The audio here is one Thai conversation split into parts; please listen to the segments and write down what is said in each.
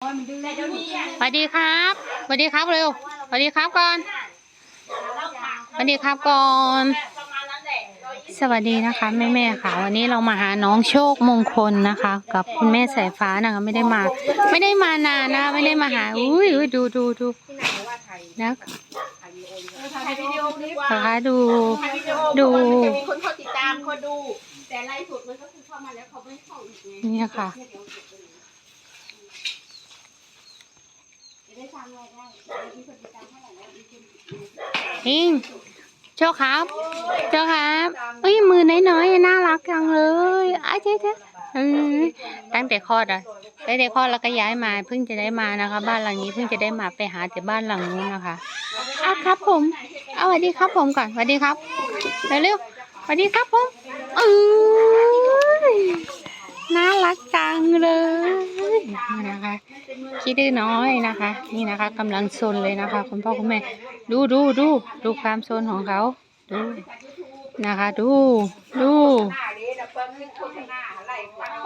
สวัสดีครับสวัสดีครับเร็วสวัสดีครับก่อนสวัสดีครับก่อน สวัสดีนะคะแม่แม่ๆค่ะ วันนี้เรามาหาน้องโชคมงคลนะคะ กับคุณแม่สายฟ้านะคะไม่ได้มา ไม่ได้มานานนะ ไม่ได้มาหาอุ้ยอุ้ยดูดูดูนะถ่ายวิดีโอดีกว่านะคะดูถ่ายวิดีโอดูมันจะมีคนเข้าติดตามคนดู แต่ไลฟ์สดมันก็คือเข้ามาแล้วเขาไม่เข้าอีกไงนี่ค่ะ อิงโชคครับโชคครับเอ้ยมือน้อยๆน่ารักจังเลยอ้ายเจ๊เจี้ยตั้งแต่คลอดอะตั้งแต่คลอดแล้วก็ย้ายมาเพิ่งจะได้มานะคะ บ้านหลังนี้เพิ่งจะได้มาไปหาแต่บ้านหลังนู้นนะคะอ้าวครับผมเอาสวัสดีครับผมก่อนสวัสดีครับเร็วๆสวัสดีครับผมเอ้ยน่ารักจังเลย นี่นะคะคิดดื้อน้อยนะคะ นี่นะคะกำลังซนเลยนะคะ คุณพ่อคุณแม่ ดูดูดูดูความโซนของเขาดูนะคะ ดูดู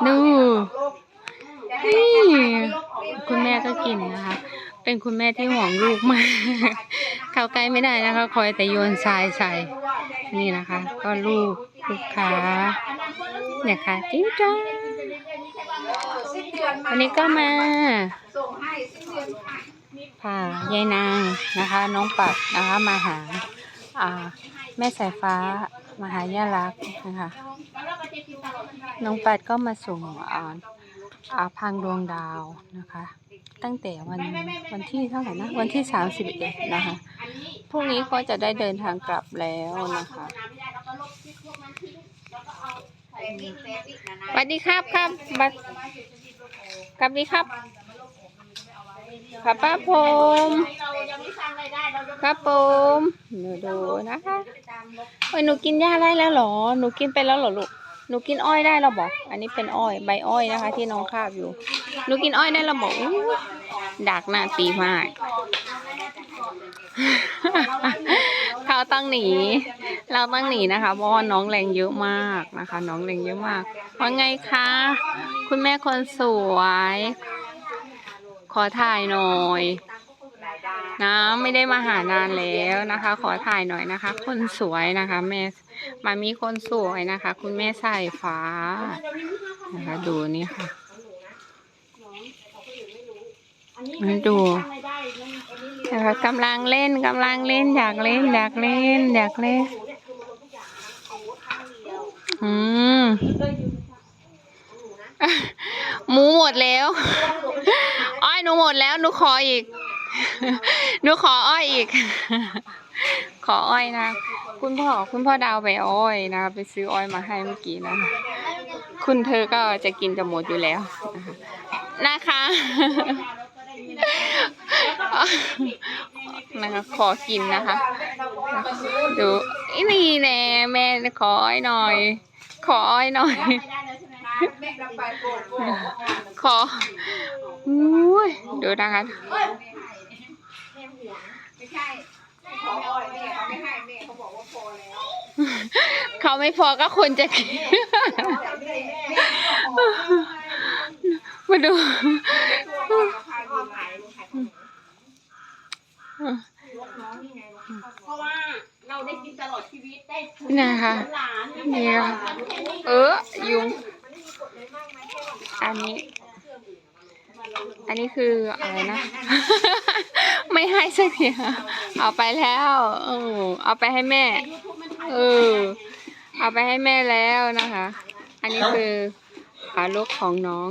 ดูนี่คุณแม่ก็กินนะคะ เป็นคุณแม่ที่ห่วงลูกมากเข้าใกล้ไม่ได้นะคะ คอยแต่โยนทรายใส่นี่นะคะ ก็ลูกลูกค้าเนี่ยค่ะจิ้งจ้าสิ้นเดือน วันนี้ก็มาส่งให้สิ้นเดือนค่ะพายายนางนะคะ น้องปัดนะคะมาหาอ่าแม่สายฟ้ามาหาย่ารักนะคะน้องปัดก็มาส่งอ่าอ่าพังดวงดาวนะคะ ตั้งแต่วันวันที่เท่าไหร่นะวันที่สามสิบเอ็ดนะคะพรุ่งนี้ก็จะได้เดินทางกลับแล้วนะคะแต่ติ๊กแต่ติ๊กนะสวัสดีครับครับบัด กลับดีครับครับป้าผมเรายังไม่สร้างรายได้เราจะครับผมหนูดูนะคะโอ้ยหนูกินหญ้าได้แล้วเหรอ หนูกินไปแล้วเหรอลูก หนูกินอ้อยได้แล้วบอก อันนี้เป็นอ้อยใบอ้อยนะคะ ที่น้องคาบอยู่ หนูกินอ้อยได้แล้วบอกอู้ดักหน้าตีมาก เขาต้องหนี เราต้องหนีนะคะเพราะว่าน้องแรงเยอะมากนะคะ น้องแรงเยอะมากว่าไงคะคุณแม่คนสวย ขอถ่ายหน่อยนะไม่ได้มาหานานแล้วนะคะ ขอถ่ายหน่อยนะคะ คนสวยนะคะ แม่มามีคนสวยนะคะ คุณแม่ใสายฟ้านะคะดูนี่ค่ะมาดูนะคะกำลังเล่นกำลังเล่นอยากเล่นอยากเล่นอยากเล่น อืมหมูหมดแล้วอ้อยหนูหมดแล้วหนูขออีกหนูขออ้อยอีก ขออ้อยนะ คุณพ่อคุณพ่อดาวไปอ้อยนะคะไปซื้ออ้อยมาให้เมื่อกี้นะคุณเธอก็จะกินจะหมดอยู่แล้วนะคะนะคะขอกินนะคะ ดูอีนี่แน่แม่ขออ้อยหน่อย ออ้อยหน่อยแม่รับไปโกรธโกรธขออุ้ยดูนะคะไม่ใช่ขออ้อยแม่เขาไม่ให้แม่เขาบอกว่าพอแล้วเขาไม่พอก็ควรจะกินมาดูเพราะว่าเรา ได้กินตลอดชีวิตได้ถึงนะคะ หลานนี่ค่ะเออยุง อันนี้ อันนี้คืออะไรนะ ไม่ให้สักทีค่ะเอาไปแล้วเออเอาไปให้แม่ เออ เอาไปให้แม่แล้วนะคะ อันนี้คืออาลูกของน้อง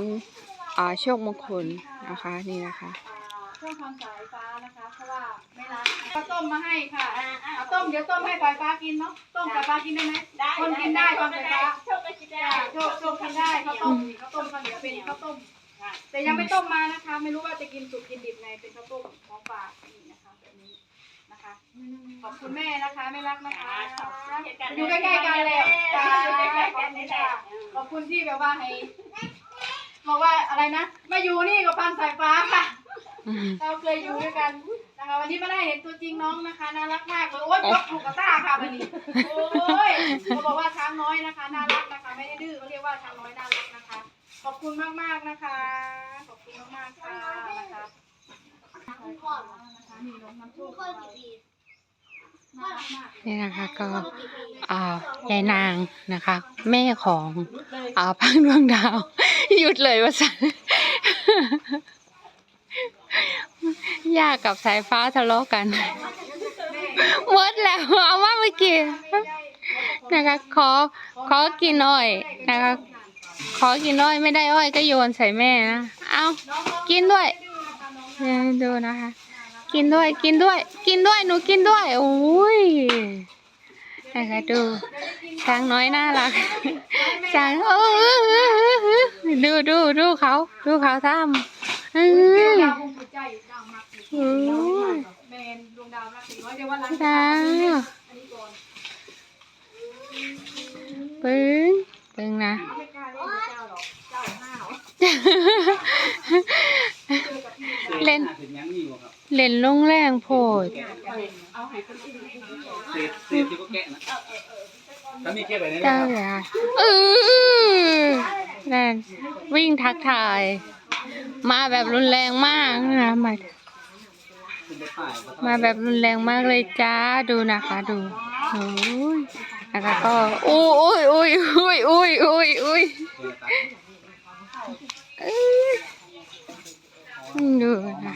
อาโชคมงคลนะคะ นี่นะคะ เครื่องทำสายฟ้านะคะ เพราะว่าไม่รักก็ต้มมาให้ค่ะเอาต้มเดี๋ยวต้มให้สายฟ้ากินเนาะต้มสายฟ้ากินได้ไหมคนกินได้คนสายฟ้าโชคก็คิดได้โชคโชคกินได้ข้าวต้มข้าวต้มข้าวเหนียวเป็นข้าวต้มแต่ยังไม่ต้มมานะคะ ไม่รู้ว่าจะกินสุกกินดิบไงเป็นข้าวต้มของฝากนี่นะคะแบบนี้นะคะ ขอบคุณแม่นะคะไม่รักนะคะอยู่ใกล้ๆกันแล้วจ้าขอบคุณที่แบบว่าให้บอกว่าอะไรนะมาอยู่นี่กับพันสายฟ้าค่ะ เราเคยอยู่ด้วยกันนะคะวันนี้มาได้เห็นตัวจริงน้องนะคะน่ารักมากเลยโอ๊ยยกถูกกระต้าค่ะวันนี้โอ้ยเขาบอกว่าช้างน้อยนะคะน่ารักนะคะไม่ได้ดื้อเขาเรียกว่าช้างน้อยน่ารักนะคะ ขอบคุณมากๆนะคะ ขอบคุณมากๆค่ะนะคะนี่น้องน้ำโชคของเราน่ารักมากนี่นะคะก็อ่ายายนางนะคะ แม่ของอ่าพังดวงดาว หยุดเลยว่าสัน ย่ากับสายฟ้าทะเลาะกันหมดแล้วเอาว่าเมื่อกี้นะคะขอขอกินอ้อยนะคะขอกินอ้อยไม่ได้อ้อยก็โยนใส่แม่นะเอากินด้วยดูนะคะ กินด้วยกินด้วย กินด้วยหนูกินด้วยโอ้ยนะคะดูช้างน้อยน่ารักช้างเออดูดูดูเขาดูเขาทำาวมแมนดวงดาวรักสีน้อยเดี๋ยววันหลังดาวอันนี้ก่อนปึ้งปึ้งนะ ไม่กล้าเล่นกับเจ้าหรอกเจ้าห้าวเล่นถึงยังนี่วะครับเล่นลงแรงโพด เอาให้คนอื่นเศษเศษที่ก็แกะนะถ้ามีแค่แบบนี้นะเจ้ารับอย่าเออนั่นวิ่งทักทาย มาแบบรุนแรงมากนะมาคุณไปถ่ายก็ต้อง มาแบบรุนแรงมากเลยจ้าดูนะคะดูโอ้ยนะคะก็อุ้ยอุ้ยอุ้ยอุ้ยอุ้ยอุ้ยออตัดอื้อดูนะ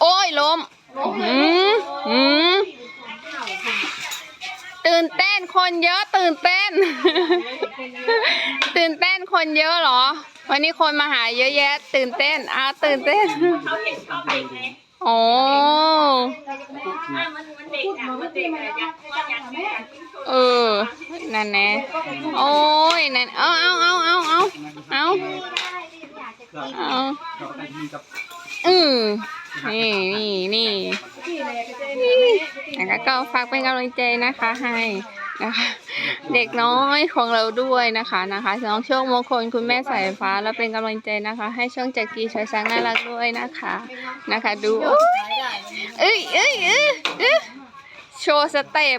โอ้ยล้มอืมอืมตื่นเต้นคนเยอะตื่นเต้น ตื่นเต้นคนเยอะเหรอ วันนี้คนมาหาเยอะแยะ ตื่นเต้นอ้าวตื่นเต้น โอ้เออ นั่นแน่โอ้ย นั่น เอาเอาเอาเอาเอาเอาเอาเราก็ต้องมีกับอือนี่นี่นี่ที่เลยก็จะนะคะก็ฝากเป็นกำลังใจนะคะให้ นะคะ เด็กน้อยของเราด้วยนะคะนะคะน้องโชคมงคลคุณแม่สายฟ้าแล้วเป็นกำลังใจนะคะ ให้ช่องจักรีชายช้างน่ารักด้วยนะคะนะคะ ดูเอ้ยเอ้ยเอ้ยเอ้ยโชว์สเต็ป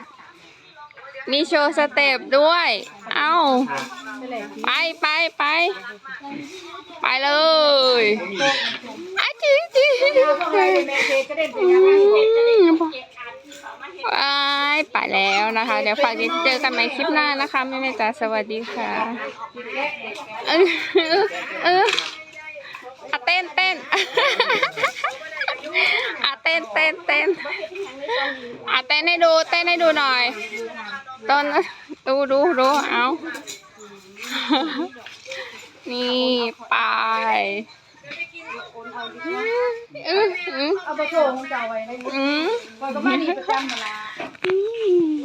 มีโชว์สเต็ปด้วย เอ้า ไปไปไปไปเลยอาจิจิ ไปไปแล้วนะคะ เดี๋ยวฝากเจอกันใหม่คลิปหน้านะคะแม่แม่จ๋าสวัสดีค่ะเออเอออะเต้นเต้นอะเต้นเต้นเต้นอะเต้นให้ดูเต้นให้ดูหน่อยต้นดูดูดูเอานี่ไปอืออือ เอาไปโชว์ของเจ้าไว้ในอือก่อนก็มานี่ประจำเวลาอืม